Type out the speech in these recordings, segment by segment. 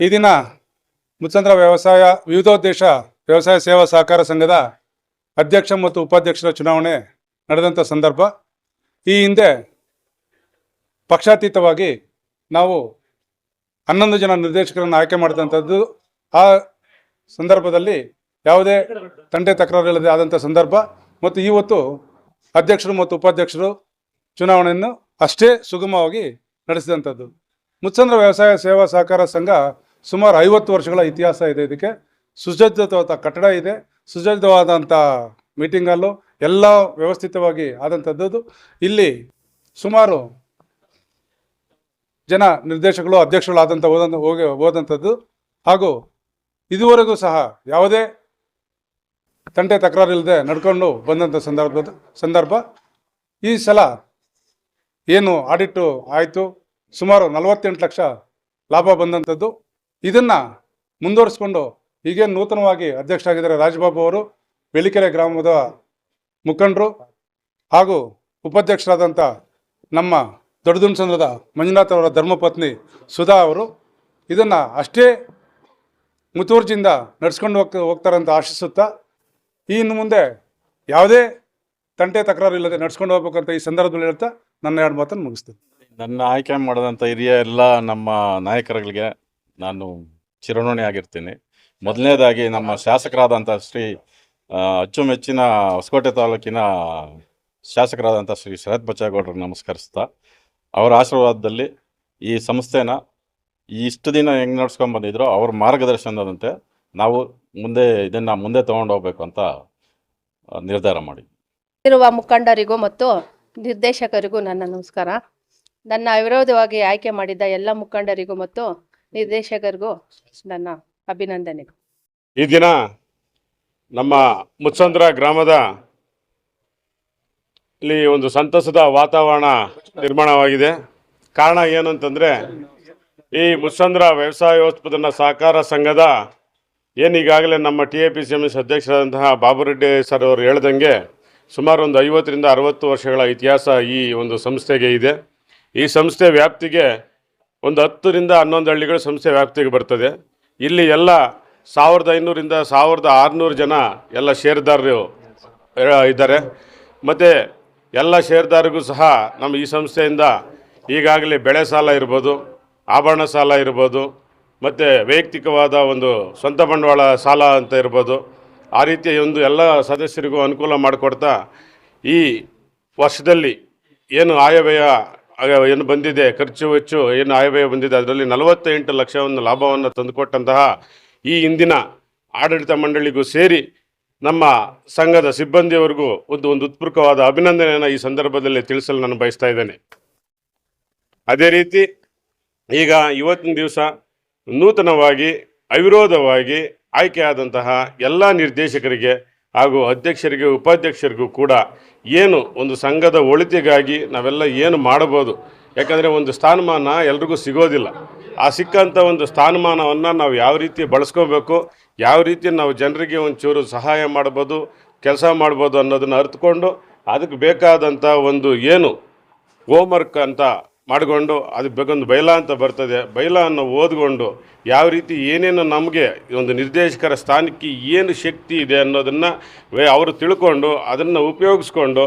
ಈ ದಿನ ಮುಚ್ಚಂದ್ರ ವ್ಯವಸಾಯ ವಿವಿಧೋದ್ದೇಶ ವ್ಯವಸಾಯ ಸೇವಾ ಸಹಕಾರ ಸಂಘದ ಅಧ್ಯಕ್ಷ ಮತ್ತು ಉಪಾಧ್ಯಕ್ಷರ ಚುನಾವಣೆ ನಡೆದಂಥ ಸಂದರ್ಭ. ಈ ಹಿಂದೆ ಪಕ್ಷಾತೀತವಾಗಿ ನಾವು ಹನ್ನೊಂದು ಜನ ನಿರ್ದೇಶಕರನ್ನು ಆಯ್ಕೆ ಮಾಡಿದಂಥದ್ದು. ಆ ಸಂದರ್ಭದಲ್ಲಿ ಯಾವುದೇ ತಂಟೆ ತಕರಾರಿಲ್ಲದೆ ಆದಂಥ ಸಂದರ್ಭ ಮತ್ತು ಇವತ್ತು ಅಧ್ಯಕ್ಷರು ಮತ್ತು ಉಪಾಧ್ಯಕ್ಷರು ಚುನಾವಣೆಯನ್ನು ಅಷ್ಟೇ ಸುಗಮವಾಗಿ ನಡೆಸಿದಂಥದ್ದು. ಮುಚ್ಚಂದ್ರ ವ್ಯವಸಾಯ ಸೇವಾ ಸಹಕಾರ ಸಂಘ ಸುಮಾರು ಐವತ್ತು ವರ್ಷಗಳ ಇತಿಹಾಸ ಇದೆ ಇದಕ್ಕೆ. ಸುಸಜ್ಜಿತವಾದ ಕಟ್ಟಡ ಇದೆ. ಸುಸಜ್ಜಿತವಾದಂಥ ಮೀಟಿಂಗ್ ಹಾಲು ಎಲ್ಲ ವ್ಯವಸ್ಥಿತವಾಗಿ ಆದಂಥದ್ದು ಇಲ್ಲಿ ಸುಮಾರು ಜನ ನಿರ್ದೇಶಕರು ಅಧ್ಯಕ್ಷಗಳು ಆದಂಥ ಹೋದಂಥ ಹೋಗಿ ಹೋದಂಥದ್ದು ಹಾಗೂ ಇದುವರೆಗೂ ಸಹ ಯಾವುದೇ ತಂಟೆ ತಕರಾರಿಲ್ಲದೆ ನಡ್ಕೊಂಡು ಬಂದಂಥ ಸಂದರ್ಭದ ಸಂದರ್ಭ. ಈ ಸಲ ಏನು ಆಡಿಟ್ಟು ಆಯಿತು. ಸುಮಾರು ನಲವತ್ತೆಂಟು ಲಕ್ಷ ಲಾಭ ಬಂದಂಥದ್ದು. ಇದನ್ನು ಮುಂದುವರಿಸ್ಕೊಂಡು ಈಗೇನು ನೂತನವಾಗಿ ಅಧ್ಯಕ್ಷರಾಗಿದ್ದಾರೆ ರಾಜಬಾಬು ಅವರು, ಬೆಳಿಕೆರೆ ಗ್ರಾಮದ ಮುಖಂಡರು ಹಾಗೂ ಉಪಾಧ್ಯಕ್ಷರಾದಂಥ ನಮ್ಮ ದೊಡ್ಡದುನ್ಸಂದ್ರದ ಮಂಜುನಾಥ್ ಅವರ ಧರ್ಮಪತ್ನಿ ಸುಧಾ ಅವರು. ಇದನ್ನು ಅಷ್ಟೇ ಮುತುವರ್ಜಿಯಿಂದ ನಡೆಸ್ಕೊಂಡು ಹೋಗ್ತಾ ಹೋಗ್ತಾರೆ ಅಂತ ಆಶಿಸುತ್ತಾ ಈ ಇನ್ನು ಮುಂದೆ ಯಾವುದೇ ತಂಟೆ ತಕರಾರು ಇಲ್ಲದೆ ನಡ್ಸ್ಕೊಂಡು ಹೋಗ್ಬೇಕಂತ ಈ ಸಂದರ್ಭದಲ್ಲಿ ಹೇಳ್ತಾ ನನ್ನ ಎರಡು ಮಾತನ್ನು ಮುಗಿಸ್ತೇನೆ. ನನ್ನ ಆಯ್ಕೆ ಮಾಡಿದಂಥ ಹಿರಿಯ ಎಲ್ಲ ನಮ್ಮ ನಾಯಕರುಗಳಿಗೆ ನಾನು ಚಿರಋಣಿ ಆಗಿರ್ತೀನಿ ಮೊದಲನೇದಾಗಿ ನಮ್ಮ ಶಾಸಕರಾದಂಥ ಶ್ರೀ ಅಚ್ಚುಮೆಚ್ಚಿನ ಹೊಸಕೋಟೆ ತಾಲೂಕಿನ ಶಾಸಕರಾದಂಥ ಶ್ರೀ ಶರತ್ ಬಚ್ಚೇಗೌಡರು ನಮಸ್ಕರಿಸ್ತಾ, ಅವರ ಆಶೀರ್ವಾದದಲ್ಲಿ ಈ ಸಂಸ್ಥೆನ ಇಷ್ಟು ದಿನ ಹೆಂಗೆ ನಡ್ಸ್ಕೊಂಡು ಬಂದಿದ್ರು ಅವ್ರ ಮಾರ್ಗದರ್ಶನದಂತೆ ನಾವು ಮುಂದೆ ಇದನ್ನು ಮುಂದೆ ತೊಗೊಂಡು ಹೋಗ್ಬೇಕು ಅಂತ ನಿರ್ಧಾರ ಮಾಡಿ. ಇರುವ ಮುಖಂಡರಿಗೂ ಮತ್ತು ನಿರ್ದೇಶಕರಿಗೂ ನನ್ನ ನಮಸ್ಕಾರ. ನನ್ನ ವಿರೋಧವಾಗಿ ಆಯ್ಕೆ ಮಾಡಿದ್ದ ಎಲ್ಲ ಮುಖಂಡರಿಗೂ ಮತ್ತು ನಿರ್ದೇಶಕರಿಗೂ ನನ್ನ ಅಭಿನಂದನೆ ಈ ದಿನ ನಮ್ಮ ಮುತ್ಸಂದ್ರ ಗ್ರಾಮದ ಇಲ್ಲಿ ಒಂದು ಸಂತಸದ ವಾತಾವರಣ ನಿರ್ಮಾಣವಾಗಿದೆ. ಕಾರಣ ಏನಂತಂದರೆ ಈ ಮುತ್ಸಂದ್ರ ವ್ಯವಸಾಯೋತ್ಪಾದನಾ ಸಹಕಾರ ಸಂಘದ ಏನೀಗಾಗಲೇ ನಮ್ಮ T A P C M S ಅಧ್ಯಕ್ಷರಾದಂತಹ Babureddy sir ಅವರು ಹೇಳ್ದಂಗೆ ಸುಮಾರು ಒಂದು ಐವತ್ತರಿಂದ ಅರವತ್ತು ವರ್ಷಗಳ ಇತಿಹಾಸ ಈ ಒಂದು ಸಂಸ್ಥೆಗೆ ಇದೆ. ಈ ಸಂಸ್ಥೆ ವ್ಯಾಪ್ತಿಗೆ ಒಂದು ಹತ್ತರಿಂದ ಹನ್ನೊಂದು ಹಳ್ಳಿಗಳು ಸಂಸ್ಥೆ ವ್ಯಾಪ್ತಿಗೆ ಬರ್ತದೆ. ಇಲ್ಲಿ ಎಲ್ಲ ಸಾವಿರದ ಐನೂರಿಂದ ಸಾವಿರದ ಆರುನೂರು ಜನ ಎಲ್ಲ ಷೇರ್ದಾರರು ಇದ್ದಾರೆ. ಮತ್ತು ಎಲ್ಲ ಷೇರ್ದಾರಿಗೂ ಸಹ ನಮ್ಮ ಈ ಸಂಸ್ಥೆಯಿಂದ ಈಗಾಗಲೇ ಬೆಳೆ ಸಾಲ ಇರ್ಬೋದು, ಆಭರಣ ಸಾಲ ಇರ್ಬೋದು, ಮತ್ತು ವೈಯಕ್ತಿಕವಾದ ಒಂದು ಸ್ವಂತ ಬಂಡವಾಳ ಸಾಲ ಅಂತ ಇರ್ಬೋದು. ಆ ರೀತಿಯ ಒಂದು ಎಲ್ಲ ಸದಸ್ಯರಿಗೂ ಅನುಕೂಲ ಮಾಡಿಕೊಡ್ತಾ ಈ ವರ್ಷದಲ್ಲಿ ಏನು ಆಯವ್ಯಯ ಆಗ ಏನು ಬಂದಿದೆ, ಖರ್ಚು ವೆಚ್ಚು ಏನು ಆಯವ್ಯಯ ಬಂದಿದೆ, ಅದರಲ್ಲಿ ನಲವತ್ತೆಂಟು ಲಕ್ಷವನ್ನು ಲಾಭವನ್ನು ತಂದುಕೊಟ್ಟಂತಹ ಈ ಇಂದಿನ ಆಡಳಿತ ಮಂಡಳಿಗೂ ಸೇರಿ ನಮ್ಮ ಸಂಘದ ಸಿಬ್ಬಂದಿಯವರಿಗೂ ಒಂದು ಒಂದು ಉತ್ಪೂರ್ವಕವಾದ ಅಭಿನಂದನೆಯನ್ನು ಈ ಸಂದರ್ಭದಲ್ಲಿ ತಿಳಿಸಲು ನಾನು ಬಯಸ್ತಾ ಇದ್ದೇನೆ. ಅದೇ ರೀತಿ ಈಗ ಇವತ್ತಿನ ದಿವಸ ನೂತನವಾಗಿ ಅವಿರೋಧವಾಗಿ ಆಯ್ಕೆಯಾದಂತಹ ಎಲ್ಲ ನಿರ್ದೇಶಕರಿಗೆ ಹಾಗೂ ಅಧ್ಯಕ್ಷರಿಗೆ, ಉಪಾಧ್ಯಕ್ಷರಿಗೂ ಕೂಡ ಏನು ಒಂದು ಸಂಘದ ಒಳಿತಿಗಾಗಿ ನಾವೆಲ್ಲ ಏನು ಮಾಡಬಹುದು? ಯಾಕಂದರೆ ಒಂದು ಸ್ಥಾನಮಾನ ಎಲ್ರಿಗೂ ಸಿಗೋದಿಲ್ಲ. ಆ ಸಿಕ್ಕಂಥ ಒಂದು ಸ್ಥಾನಮಾನವನ್ನು ನಾವು ಯಾವ ರೀತಿ ಬಳಸ್ಕೋಬೇಕು, ಯಾವ ರೀತಿ ನಾವು ಜನರಿಗೆ ಒಂಚೂರು ಸಹಾಯ ಮಾಡ್ಬೋದು, ಕೆಲಸ ಮಾಡ್ಬೋದು ಅನ್ನೋದನ್ನು ಅರಿತುಕೊಂಡು, ಅದಕ್ಕೆ ಬೇಕಾದಂಥ ಒಂದು ಏನು ಹೋಮ್ವರ್ಕ್ ಅಂತ ಮಾಡಿಕೊಂಡು ಅದು ಬೇಕೊಂದು ಬೈಲ ಅಂತ ಬರ್ತದೆ. ಬೈಲವನ್ನು ಓದ್ಕೊಂಡು ಯಾವ ರೀತಿ ಏನೇನು ನಮಗೆ ಒಂದು ನಿರ್ದೇಶಕರ ಸ್ಥಾನಕ್ಕೆ ಏನು ಶಕ್ತಿ ಇದೆ ಅನ್ನೋದನ್ನು ಅವರು ತಿಳ್ಕೊಂಡು ಅದನ್ನು ಉಪಯೋಗಿಸ್ಕೊಂಡು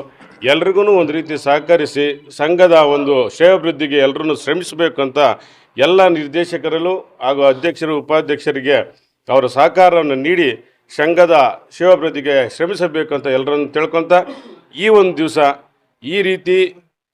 ಎಲ್ರಿಗೂ ಒಂದು ರೀತಿ ಸಹಕರಿಸಿ ಸಂಘದ ಒಂದು ಶ್ರೇಯೋಭಿವೃದ್ಧಿಗೆ ಎಲ್ಲರೂ ಶ್ರಮಿಸಬೇಕು ಅಂತ ಎಲ್ಲ ನಿರ್ದೇಶಕರಲ್ಲೂ ಹಾಗೂ ಅಧ್ಯಕ್ಷರು, ಉಪಾಧ್ಯಕ್ಷರಿಗೆ ಅವರ ಸಹಕಾರವನ್ನು ನೀಡಿ ಸಂಘದ ಶಿವಾಭಿವೃದ್ಧಿಗೆ ಶ್ರಮಿಸಬೇಕು ಅಂತ ಎಲ್ಲರನ್ನು ತಿಳ್ಕೊತ ಈ ಒಂದು ದಿವಸ ಈ ರೀತಿ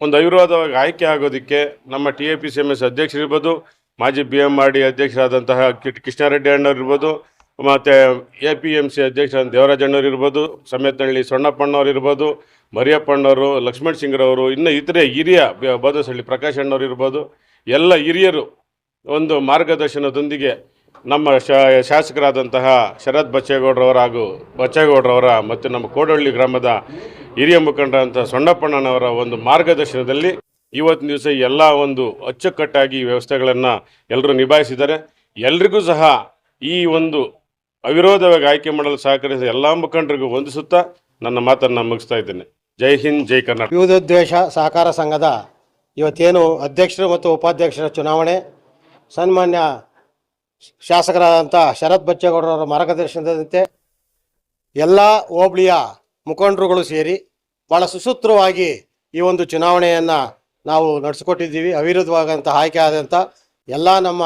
ಒಂದು ಅವಿರೋಧವಾಗಿ ಆಯ್ಕೆ ಆಗೋದಕ್ಕೆ ನಮ್ಮ T A P C M S ಅಧ್ಯಕ್ಷರಿರ್ಬೋದು ಮಾಜಿ ಬಿ ಎಂ ಆರ್ ಡಿ ಅಧ್ಯಕ್ಷರಾದಂತಹ ಕಿಟ್ ಕೃಷ್ಣಾರೆಡ್ಡಿ ಅಣ್ಣವ್ರು ಇರ್ಬೋದು, ಮತ್ತು ಎ ಪಿ ಎಂ ಸಿ ಅಧ್ಯಕ್ಷ ದೇವರಾಜ್ ಅಣ್ಣವ್ರು ಇರ್ಬೋದು, ಸಮೇತನಹಳ್ಳಿ ಸೊಣ್ಣಪ್ಪಣ್ಣವ್ರು ಇರ್ಬೋದು, ಮರಿಯಪ್ಪಣ್ಣವರು, ಲಕ್ಷ್ಮಣ್ ಸಿಂಗ್ರವರು, ಇನ್ನು ಇತರೆ ಹಿರಿಯ ಬ- ಬೋಧಸಹಳ್ಳಿ ಪ್ರಕಾಶ್ ಅಣ್ಣವ್ರು ಇರ್ಬೋದು, ಎಲ್ಲ ಹಿರಿಯರು ಒಂದು ಮಾರ್ಗದರ್ಶನದೊಂದಿಗೆ ನಮ್ಮ ಶಾಸಕರಾದಂತಹ ಶರತ್ ಬಚ್ಚೇಗೌಡರವರ ಹಾಗೂ ಬಚ್ಚೇಗೌಡರವರ ಮತ್ತು ನಮ್ಮ ಕೋಡಹಳ್ಳಿ ಗ್ರಾಮದ ಹಿರಿಯ ಮುಖಂಡರಂಥ ಸೊಣ್ಣಪ್ಪಣ್ಣನವರ ಒಂದು ಮಾರ್ಗದರ್ಶನದಲ್ಲಿ ಇವತ್ತಿನ ದಿವಸ ಎಲ್ಲ ಒಂದು ಅಚ್ಚುಕಟ್ಟಾಗಿ ವ್ಯವಸ್ಥೆಗಳನ್ನು ಎಲ್ಲರೂ ನಿಭಾಯಿಸಿದ್ದಾರೆ. ಎಲ್ರಿಗೂ ಸಹ ಈ ಒಂದು ಅವಿರೋಧವಾಗಿ ಆಯ್ಕೆ ಮಾಡಲು ಸಹಕರಿಸಿದ ಎಲ್ಲ ಮುಖಂಡರಿಗೂ ವಂದಿಸುತ್ತಾ ನನ್ನ ಮಾತನ್ನು ಮುಗಿಸ್ತಾ ಇದ್ದೇನೆ. ಜೈ ಹಿಂದ್, ಜೈ ಕರ್ನಾಟಕ. ವಿವಿಧೋದ್ದೇಶ ಸಹಕಾರ ಸಂಘದ ಇವತ್ತೇನು ಅಧ್ಯಕ್ಷರು ಮತ್ತು ಉಪಾಧ್ಯಕ್ಷರ ಚುನಾವಣೆ, ಸನ್ಮಾನ್ಯ ಶಾಸಕರಾದಂಥ ಶರತ್ ಬಚ್ಚೇಗೌಡರವರ ಮಾರ್ಗದರ್ಶನದಂತೆ ಎಲ್ಲ ಹೋಬಳಿಯ ಮುಖಂಡರುಗಳು ಸೇರಿ ಭಾಳ ಸುಸೂತ್ರವಾಗಿ ಈ ಒಂದು ಚುನಾವಣೆಯನ್ನು ನಾವು ನಡೆಸಿಕೊಟ್ಟಿದ್ದೀವಿ ಅವಿರುದ್ಧವಾದಂಥ ಆಯ್ಕೆ ಆದಂಥ ಎಲ್ಲ ನಮ್ಮ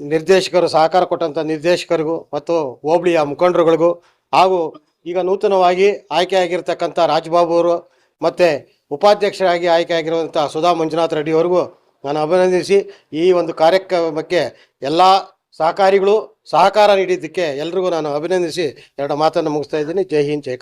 ನಿರ್ದೇಶಕರು, ಸಹಕಾರ ಕೊಟ್ಟಂಥ ನಿರ್ದೇಶಕರಿಗೂ ಮತ್ತು ಹೋಬಳಿಯ ಮುಖಂಡರುಗಳಿಗೂ ಹಾಗೂ ಈಗ ನೂತನವಾಗಿ ಆಯ್ಕೆಯಾಗಿರ್ತಕ್ಕಂಥ ರಾಜ್ಬಾಬು ಅವರು ಮತ್ತು ಉಪಾಧ್ಯಕ್ಷರಾಗಿ ಆಯ್ಕೆಯಾಗಿರುವಂಥ ಸುಧಾ ಮಂಜುನಾಥ್ ರೆಡ್ಡಿ ಅವರಿಗೂ ನಾನು ಅಭಿನಂದಿಸಿ ಈ ಒಂದು ಕಾರ್ಯಕ್ರಮಕ್ಕೆ ಎಲ್ಲ ಸಹಕಾರಿಗಳು ಸಹಕಾರ ನೀಡಿದ್ದಕ್ಕೆ ಎಲ್ರಿಗೂ ನಾನು ಅಭಿನಂದಿಸಿ ಎರಡು ಮಾತನ್ನು ಮುಗಿಸ್ತಾ ಇದ್ದೀನಿ ಜೈ ಹಿಂದ್, ಜೈ.